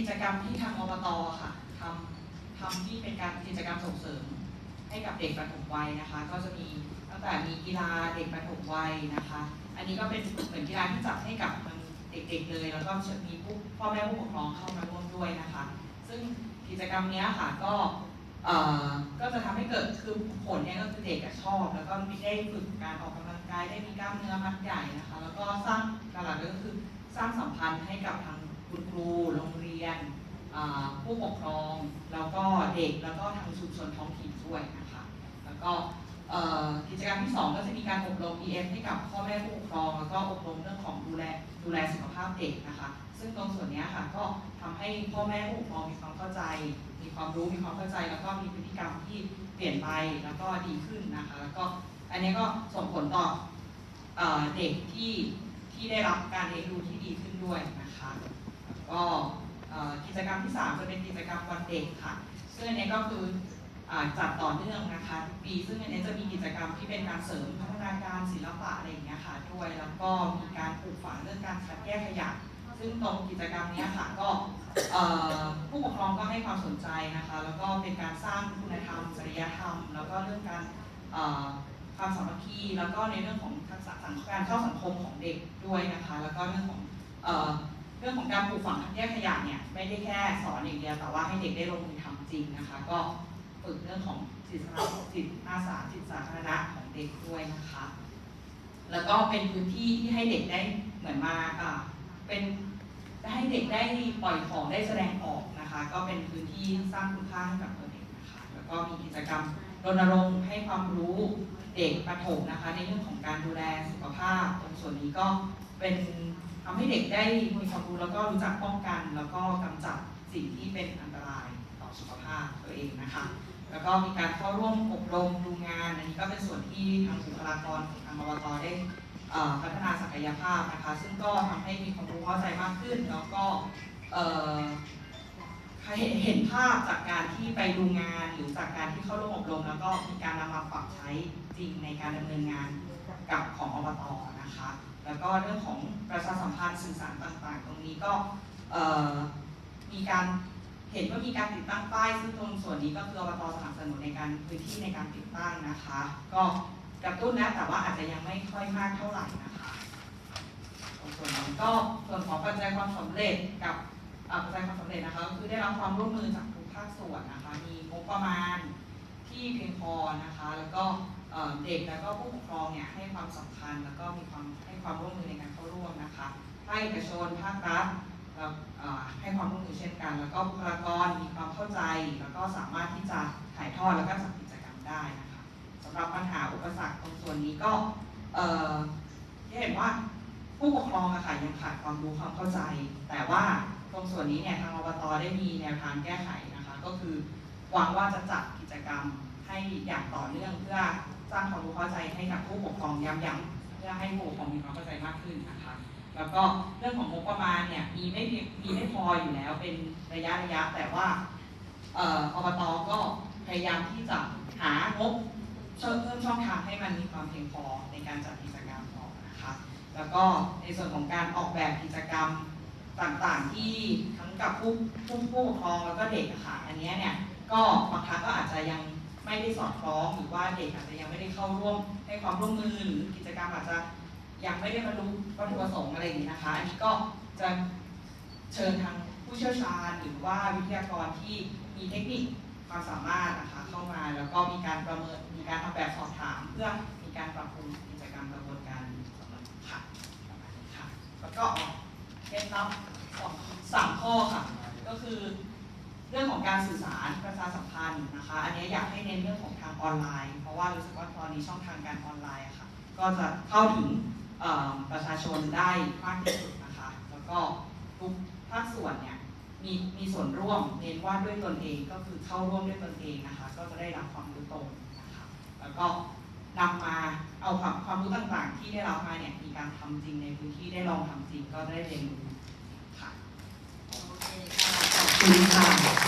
กิจกรรมที่ทางอบตค่ะทำทำที่เป็นการกิจกรรมส่งเสริม ให้กับเด็กประถมวัยนะคะ ก็จะมีตั้งแต่มีกีฬาเด็กประถมวัยนะคะ อันนี้ก็เป็นเหมือนกีฬาที่จัดให้กับเด็กๆเลย แล้วก็จะมีผู้พ่อแม่ผู้ปกครองเข้ามาร่วมด้วยนะคะ ซึ่งกิจกรรมนี้ค่ะก็ก็จะทำให้เกิดคือผลเนี่ยก็คือเด็กชอบ แล้วก็มีได้ฝึกการออกกำลังกายได้มีกล้ามเนื้อมัดใหญ่นะคะ แล้วก็สร้างหลักก็คือสร้างสัมพันธ์ให้กับทาง คุณครูโรงเรียนผู้ปกครอง แล้วก็เด็กแล้วก็ทางชุมชนท้องถิ่นด้วยนะคะแล้วก็กิจกรรมที่ 2 ก็จะมีการอบรม EF ให้กับพ่อแม่ผู้ปกครอง แล้วก็อบรมเรื่องของดูแลดูแลสุขภาพเด็กนะคะ ซึ่งตรงส่วนนี้ค่ะก็ทำให้พ่อแม่ผู้ปกครองมีความเข้าใจ มีความรู้มีความเข้าใจ แล้วก็มีพฤติกรรมที่เปลี่ยนไปแล้วก็ดีขึ้นนะคะ แล้วก็อันนี้ก็ส่งผลต่อเอเด็กที่ที่ได้รับการเลี้ยงดูที่ดีขึ้นด้วยนะคะ ก็กิจกรรมที่ 3 จะเป็นกิจกรรมวันเด็กค่ะ ซึ่งอันนี้ก็คือจัดต่อเนื่องนะคะทุกปี ซึ่งอันนี้จะมีกิจกรรมที่เป็นการเสริมพัฒนาการศิลปะอะไรอย่างเงี้ยค่ะด้วย แล้วก็มีการปลูกฝังเรื่องการคัดแยกขยะ ซึ่งตรงกิจกรรมนี้ค่ะก็ผู้ปกครองก็ให้ความสนใจนะคะ แล้วก็เป็นการสร้างคุณธรรมจริยธรรม แล้วก็เรื่องการความสามัคคี แล้วก็ในเรื่องของทักษะสังการเข้าสังคมของเด็กด้วยนะคะ แล้วก็เรื่องของ เรื่องของการปลูกฝังคัดแยกขยะเนี่ยไม่ได้แค่สอนอย่างเดียวแต่ว่าให้เด็กได้ลงมือทำจริงนะคะ ก็ฝึกเรื่องของจิตสาธารณะจิตอาสาจิตสาธารณะของเด็กด้วยนะคะ แล้วก็เป็นพื้นที่ที่ให้เด็กได้เหมือนมาอ่าเป็นให้เด็กได้ปล่อยของได้แสดงออกนะคะ ก็เป็นพื้นที่สร้างคุณค่าให้กับตัวเด็กนะคะแล้วก็มีกิจกรรมรณรงค์ให้ความรู้เด็กประถมนะคะ ในเรื่องของการดูแลสุขภาพตรงส่วนนี้ก็เป็น ทำให้เด็กได้มีความรู้แล้วก็รู้จักป้องกัน แล้วก็กำจัดสิ่งที่เป็นอันตรายต่อสุขภาพตัวเองนะคะแล้วก็มีการเข้าร่วมอบรมดูงานอันนี้ก็เป็นส่วนที่ทางบุคลากรของทางอบตได้พัฒนาศักยภาพนะคะ ซึ่งก็ทำให้มีความรู้เข้าใจมากขึ้น แล้วก็ เห็นภาพจากการที่ไปดูงานหรือจากการที่เข้าร่วมอบรม แล้วก็มีการนำมาปรับใช้จริงในการดำเนินงานกับของอบตนะคะ แล้วก็เรื่องของประชาสัมพันธ์สื่อสารต่างๆ ตรงนี้ก็เอ่อมีการเห็นว่ามีการติดตั้งป้ายซึ่งตรงส่วนนี้ก็คืออบตสนับสนุนในการพื้นที่ในการติดตั้งนะคะ ก็กระตุ้นนะแต่ว่าอาจจะยังไม่ค่อยมากเท่าไหร่นะคะส่วนนี้ก็ส่วนของปัจจัยความสำเร็จกับ ปัจจัยความสำเร็จนะคะก็คือได้รับความร่วมมือจากทุกภาคส่วนนะคะ มีงบประมาณที่เพียงพอนะคะ แล้วก็เด็กแล้วก็ผู้ปกครองเนี่ยให้ความสำคัญ แล้วก็มีความให้ความร่วมมือในการเข้าร่วมนะคะภาคเอกชนภาครัฐแล้วให้ความร่วมมือเช่นกัน แล้วก็บุคลากรมีความเข้าใจ แล้วก็สามารถที่จะถ่ายทอดแล้วก็จัดกิจกรรมได้นะคะสำหรับปัญหาอุปสรรคตรงส่วนนี้ก็ที่เห็นว่าผู้ปกครองอะค่ะยังขาดความรู้ความเข้าใจ แต่ว่า ตรงส่วนนี้เนี่ยทางอบตได้มีแนวทางแก้ไขนะคะ ก็คือหวังว่าจะจัดกิจกรรมให้อย่างต่อเนื่องเพื่อสร้างความรู้เข้าใจให้กับผู้ปกครองย้ำๆเพื่อให้ผู้ปกครองมีความเข้าใจมากขึ้นนะคะ แล้วก็เรื่องของงบประมาณเนี่ยมีไม่เพียงมีไม่พออยู่แล้วเป็นระยะระยะแต่ว่าอบตก็พยายามที่จะหางบเพิ่มเพิ่มช่องทางให้มันมีความเพียงพอในการจัดกิจกรรมออกนะคะ แล้วก็ในส่วนของการออกแบบกิจกรรม ต่างๆที่ทั้งกับผู้ผู้ผู้ปกครองแล้วก็เด็กอะค่ะอันนี้เนี่ยก็บางครั้งก็อาจจะยังไม่ได้สอดคล้องหรือว่าเด็กอาจจะยังไม่ได้เข้าร่วมให้ความร่วมมือหรือกิจกรรมอาจจะยังไม่ได้บรรลุวัตถุประสงค์อะไรอย่างนี้นะคะอันนี้ก็จะเชิญทางผู้เชี่ยวชาญ หรือว่าวิทยากรที่มีเทคนิคความสามารถนะคะเข้ามาแล้วก็มีการประเมินมีการทำแบบสอบถาม เพื่อมีการปรับปรุงกิจกรรมกระบวนการสำหรับค่ะประมาณนี้ค่ะแล้วก็ เคล็ดลับสองสามข้อค่ะ ก็คือเรื่องของการสื่อสารประชาสัมพันธ์นะคะ อันนี้อยากให้เน้นเรื่องของทางออนไลน์ เพราะว่ารู้สึกว่าตอนนี้ช่องทางการออนไลน์ค่ะ ก็จะเข้าถึงประชาชนได้มากที่สุดนะคะ แล้วก็ทุกภาคส่วนเนี่ยมีมีส่วนร่วมเน้นว่าด้วยตนเองก็คือเข้าร่วมด้วยตนเองนะคะ ก็จะได้รับความรู้ตรงนะคะ แล้วก็ นำมาเอาความความรู้ต่างๆ ที่ได้รับมาเนี่ยมีการทำจริงในพื้นที่ได้ลองทำจริงก็ได้เรียนรู้ค่ะโอเคค่ะขอบคุณค่ะ